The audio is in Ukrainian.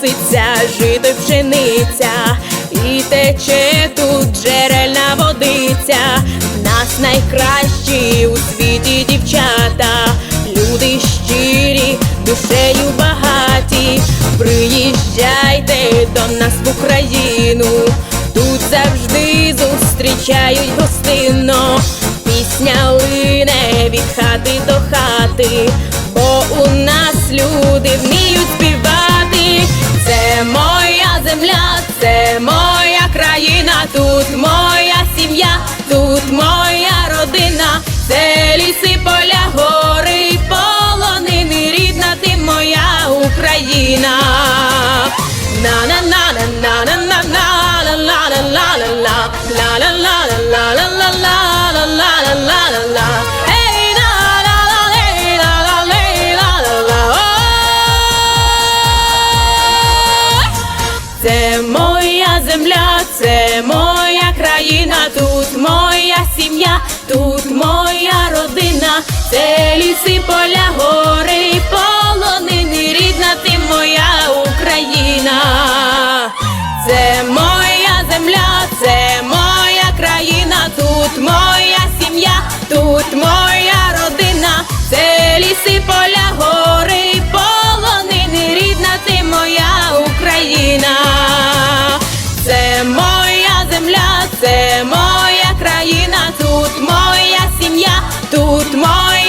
Колоситься жито пшениця, і тече тут джерельна водиця. Нас найкращі у світі дівчата, люди щирі, душею багаті. Приїжджайте до нас в Україну, тут завжди зустрічають гостинно. Пісня лине від хати до хати, Ой! Це моя земля, це моя країна, тут моя сім'я, тут моя родина, це ліси, поля, гори, земля, це моя країна, тут моя сім'я, тут моя